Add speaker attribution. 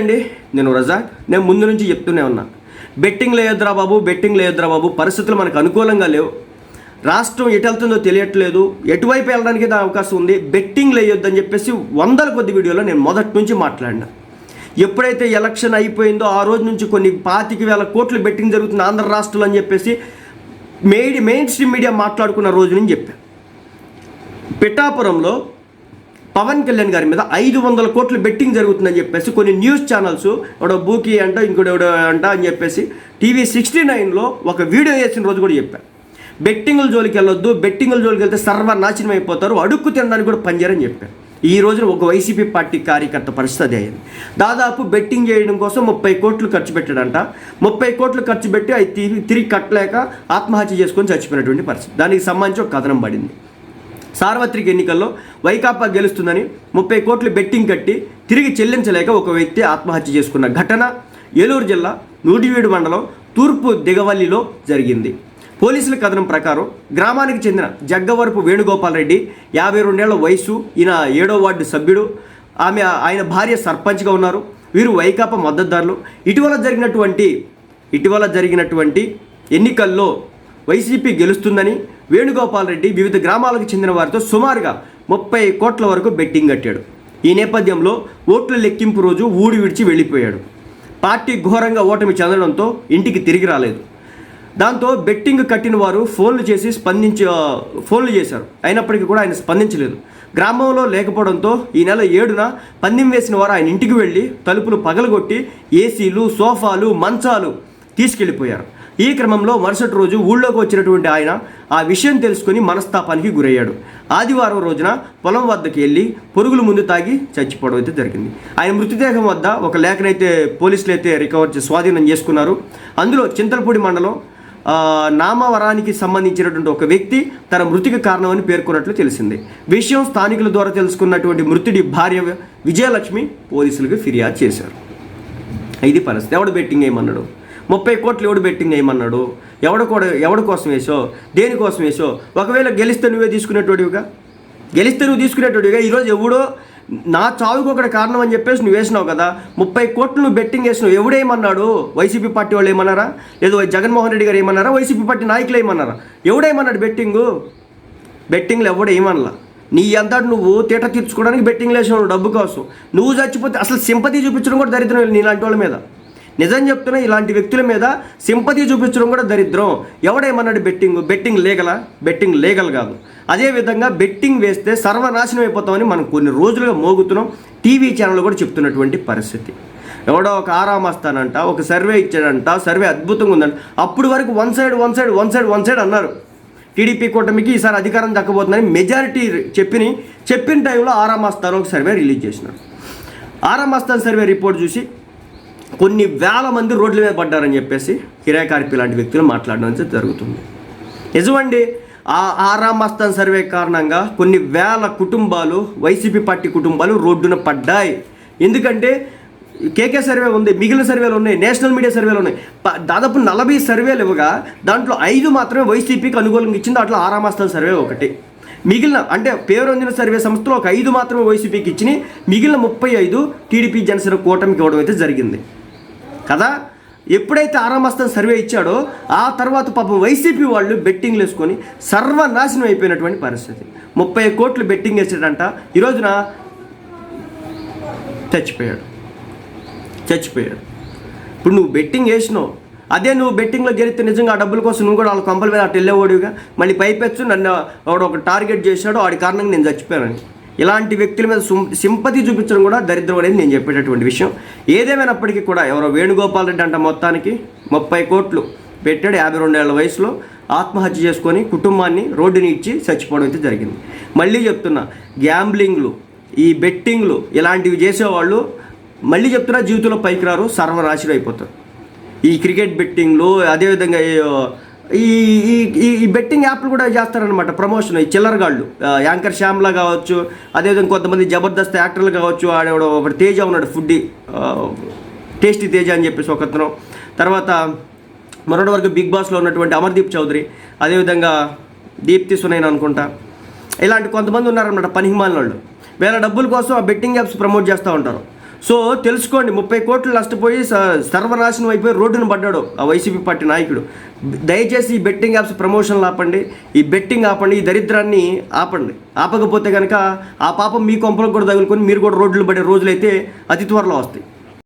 Speaker 1: అండి నేను రజా నేను ముందు నుంచి చెప్తూనే ఉన్నా. బెట్టింగ్ లేయొద్దురా బాబు బెట్టింగ్ లేయొద్దురా బాబు. పరిస్థితులు మనకు అనుకూలంగా లేవు. రాష్ట్రం ఎటు వెళ్తుందో తెలియట్లేదు. ఎటువైపు వెళ్ళడానికి దాని అవకాశం ఉంది. బెట్టింగ్ లేయొద్దని చెప్పేసి వందల కొద్ది వీడియోలో నేను మొదటి నుంచి మాట్లాడినా. ఎప్పుడైతే ఎలక్షన్ అయిపోయిందో ఆ రోజు నుంచి కొన్ని పాతిక వేల కోట్లు బెట్టింగ్ జరుగుతుంది ఆంధ్ర రాష్ట్రంలో అని చెప్పేసి మెయిన్ మెయిన్ స్ట్రీమ్ మీడియా మాట్లాడుకున్న రోజు నుంచి చెప్పాను పిఠాపురంలో పవన్ కళ్యాణ్ గారి మీద ఐదు వందల కోట్లు బెట్టింగ్ జరుగుతుందని చెప్పేసి కొన్ని న్యూస్ ఛానల్స్ ఎవడో బూకీ అంట ఇంకోటి ఎవడో అంట అని చెప్పేసి టీవీ సిక్స్టీ నైన్లో ఒక వీడియో వేసిన రోజు కూడా చెప్పాను బెట్టింగుల జోలికి వెళ్ళొద్దు బెట్టింగుల జోలికి వెళ్తే సర్వనాశనం అయిపోతారు అడుక్కు తినడానికి కూడా పనిచేయరని చెప్పాను ఈ రోజున ఒక వైసీపీ పార్టీ కార్యకర్త పరిస్థితి అయింది. దాదాపు బెట్టింగ్ చేయడం కోసం ముప్పై కోట్లు ఖర్చు పెట్టాడంట. ముప్పై కోట్లు ఖర్చు పెట్టి అవి తిరిగి తిరిగి కట్టలేక ఆత్మహత్య చేసుకొని చచ్చిపోయినటువంటి పరిస్థితి. దానికి సంబంధించి ఒక కథనం పడింది. సార్వత్రిక ఎన్నికల్లో వైకాపా గెలుస్తుందని ముప్పై కోట్లు బెట్టింగ్ కట్టి తిరిగి చెల్లించలేక ఒక వ్యక్తి ఆత్మహత్య చేసుకున్న ఘటన ఏలూరు జిల్లా నూటివీడు మండలం తూర్పు దిగవల్లిలో జరిగింది. పోలీసుల కథనం ప్రకారం గ్రామానికి చెందిన జగ్గవరపు వేణుగోపాల్ రెడ్డి యాభై రెండేళ్ళ వయసు ఈయన ఏడో వార్డు సభ్యుడు ఆమె ఆయన భార్య సర్పంచ్గా ఉన్నారు. వీరు వైకాపా మద్దతుదారులు. ఇటీవల జరిగినటువంటి ఇటీవల జరిగినటువంటి ఎన్నికల్లో వైసీపీ గెలుస్తుందని వేణుగోపాల్ రెడ్డి వివిధ గ్రామాలకు చెందిన వారితో సుమారుగా ముప్పై కోట్ల వరకు బెట్టింగ్ కట్టాడు. ఈ నేపథ్యంలో ఓట్ల లెక్కింపు రోజు ఊడి విడిచి వెళ్ళిపోయాడు. పార్టీ ఘోరంగా ఓటమి చెందడంతో ఇంటికి తిరిగి రాలేదు. దాంతో బెట్టింగ్ కట్టిన వారు ఫోన్లు చేసి స్పందించ ఫోన్లు చేశారు. అయినప్పటికీ కూడా ఆయన స్పందించలేదు. గ్రామంలో లేకపోవడంతో ఈ నెల ఏడున పందెం వేసిన వారు ఆయన ఇంటికి వెళ్ళి తలుపులు పగలగొట్టి ఏసీలు సోఫాలు మంచాలు తీసుకెళ్ళిపోయారు ఈ క్రమంలో మరుసటి రోజు ఊళ్ళోకి వచ్చినటువంటి ఆయన ఆ విషయం తెలుసుకుని మనస్తాపానికి గురయ్యాడు. ఆదివారం రోజున పొలం వద్దకు వెళ్ళి పొరుగులు ముందు తాగి చచ్చిపోవడం అయితే జరిగింది. ఆయన మృతదేహం వద్ద ఒక లేఖనైతే పోలీసులు అయితే రికవర్ స్వాధీనం చేసుకున్నారు. అందులో చింతలపూడి మండలం నామవరానికి సంబంధించినటువంటి ఒక వ్యక్తి తన మృతికి కారణమని పేర్కొన్నట్లు తెలిసింది. విషయం స్థానికుల ద్వారా తెలుసుకున్నటువంటి మృతుడి భార్య విజయలక్ష్మి పోలీసులకు ఫిర్యాదు చేశారు. ఇది పరిస్థితి. ఎవడు బెట్టింగ్ ఏమన్నాడు? ముప్పై కోట్లు ఎవడు బెట్టింగ్ వేయమన్నాడు ఎవడు కూడా ఎవడి కోసం వేసో దేనికోసం వేసో ఒకవేళ గెలిస్తే నువ్వే తీసుకునేటోడివిగా? గెలిస్తే నువ్వు తీసుకునేటోడివిగా? ఈరోజు ఎవడో నా చావుకు ఒకటి కారణం అని చెప్పేసి నువ్వు వేసినావు కదా? ముప్పై కోట్లు నువ్వు బెట్టింగ్ వేసినావు. ఎవడేమన్నాడు వైసీపీ పార్టీ వాళ్ళు ఏమన్నారా? లేదు జగన్మోహన్ రెడ్డి గారు ఏమన్నారా? వైసీపీ పార్టీ నాయకులు ఏమన్నారా? ఎవడేమన్నాడు బెట్టింగు బెట్టింగ్లు ఎవడు నీ అంతటి నువ్వు తీట తీర్చుకోవడానికి బెట్టింగ్ లేచావు డబ్బు కోసం. నువ్వు చచ్చిపోతే అసలు సింపతి చూపించడం కూడా దరిద్రం నీలాంటి వాళ్ళ మీద. నిజం చెప్తున్నా ఇలాంటి వ్యక్తుల మీద సింపతి చూపించడం కూడా దరిద్రం. ఎవడేమన్నాడు బెట్టింగ్? బెట్టింగ్ లీగలా? బెట్టింగ్ లీగల్ కాదు. అదేవిధంగా బెట్టింగ్ వేస్తే సర్వనాశనం అయిపోతామని మనం కొన్ని రోజులుగా మోగుతున్నాం. టీవీ ఛానల్ కూడా చెప్తున్నటువంటి పరిస్థితి. ఎవడో ఒక ఆరామస్తానంట ఒక సర్వే ఇచ్చాడంట సర్వే అద్భుతంగా ఉందంట. అప్పుడు వరకు one side one side one side one side అన్నారు. టీడీపీ కూటమికి ఈసారి అధికారం దక్కబోతుందని మెజారిటీ చెప్పిన చెప్పిన టైంలో ఆరామస్తాను ఒక సర్వే రిలీజ్ చేసినాడు ఆరామస్తాన్ సర్వే రిపోర్ట్ చూసి కొన్ని వేల మంది రోడ్ల మీద పడ్డారని చెప్పేసి కిరాయి కార్పి లాంటి వ్యక్తులు మాట్లాడడం జరుగుతుంది. నిజమండి ఆ ఆరామస్తాన్ సర్వే కారణంగా కొన్ని వేల కుటుంబాలు వైసీపీ పార్టీ కుటుంబాలు రోడ్డున పడ్డాయి. ఎందుకంటే కేకే సర్వే ఉంది మిగిలిన సర్వేలు ఉన్నాయి నేషనల్ మీడియా సర్వేలు ఉన్నాయి. ప- దాదాపు నలభై సర్వేలు ఇవ్వగా దాంట్లో ఐదు మాత్రమే వైసీపీకి అనుకూలంగా ఇచ్చింది దాంట్లో ఆరామస్తాన్ సర్వే ఒకటి. మిగిలిన అంటే పేరొందిన సర్వే సంస్థలో ఒక ఐదు మాత్రమే వైసీపీకి ఇచ్చి మిగిలిన ముప్పై ఐదు టీడీపీ జనసేన కూటమికి ఇవ్వడం అయితే జరిగింది. కదా? ఎప్పుడైతే ఆరామస్థం సర్వే ఇచ్చాడో ఆ తర్వాత పాపం వైసీపీ వాళ్ళు బెట్టింగ్లు వేసుకొని సర్వనాశనం అయిపోయినటువంటి పరిస్థితి. ముప్పై కోట్లు బెట్టింగ్ వేసాడంట. ఈరోజున చచ్చిపోయాడు. చచ్చిపోయాడు. ఇప్పుడు నువ్వు బెట్టింగ్ వేసినావు. అదే నువ్వు బెట్టింగ్లో జరిగితే నిజంగా ఆ డబ్బుల కోసం నువ్వు కూడా వాళ్ళ కంపల మీద అటు వెళ్ళేవాడివిగా? మళ్ళీ పైపెచ్చు నన్ను వాడు ఒక టార్గెట్ చేశాడు వాడి కారణంగా నేను చచ్చిపోయానని. ఇలాంటి వ్యక్తుల మీద సుం- సింపతి చూపించడం కూడా దరిద్రం అనేది నేను చెప్పేటటువంటి విషయం. ఏదేమైనప్పటికీ కూడా ఎవరో వేణుగోపాల్ రెడ్డి అంట మొత్తానికి ముప్పై కోట్లు పెట్టాడు యాభై రెండేళ్ళ వయసులో. ఆత్మహత్య చేసుకొని కుటుంబాన్ని రోడ్డుని ఇచ్చి చచ్చిపోవడం అయితే జరిగింది. మళ్ళీ చెప్తున్నా గ్యాంబ్లింగ్లు ఈ బెట్టింగ్లు ఇలాంటివి చేసేవాళ్ళు మళ్ళీ చెప్తున్నా జీవితంలో పైకి రారు సర్వనాశనం అయిపోతారు. ఈ క్రికెట్ బెట్టింగ్లు అదేవిధంగా ఈ ఈ ఈ బెట్టింగ్ యాప్లు కూడా చేస్తారనమాట ప్రమోషన్ ఈ చిల్లరగాళ్ళు యాంకర్ శ్యామ్లా కావచ్చు అదేవిధంగా కొంతమంది జబర్దస్త్ యాక్టర్లు కావచ్చు ఆడేవాడు ఒకటి తేజ ఉన్నాడు ఫుడ్ టేస్టీ తేజ అని చెప్పేసి ఒకతను తర్వాత మరొకటి వరకు బిగ్ బాస్లో ఉన్నటువంటి అమర్దీప్ చౌదరి అదేవిధంగా దీప్తి సునైన్ అనుకుంటా. ఇలాంటి కొంతమంది ఉన్నారన్నమాట పనిహిమాలిన వాళ్ళు వేల డబ్బుల కోసం ఆ బెట్టింగ్ యాప్స్ ప్రమోట్ చేస్తూ ఉంటారు. సో తెలుసుకోండి ముప్పై కోట్లు నష్టపోయి స- సర్వనాశనం అయిపోయి రోడ్డును పడ్డాడు ఆ వైసీపీ పార్టీ నాయకుడు. దయచేసి ఈ బెట్టింగ్ యాప్స్ ప్రమోషన్లు ఆపండి ఈ బెట్టింగ్ ఆపండి ఈ దరిద్రాన్ని ఆపండి. ఆపకపోతే కనుక ఆ పాపం మీ కొంపలకు కూడా తగులుకొని మీరు కూడా రోడ్లు పడే రోజులైతే అతి త్వరలో వస్తాయి.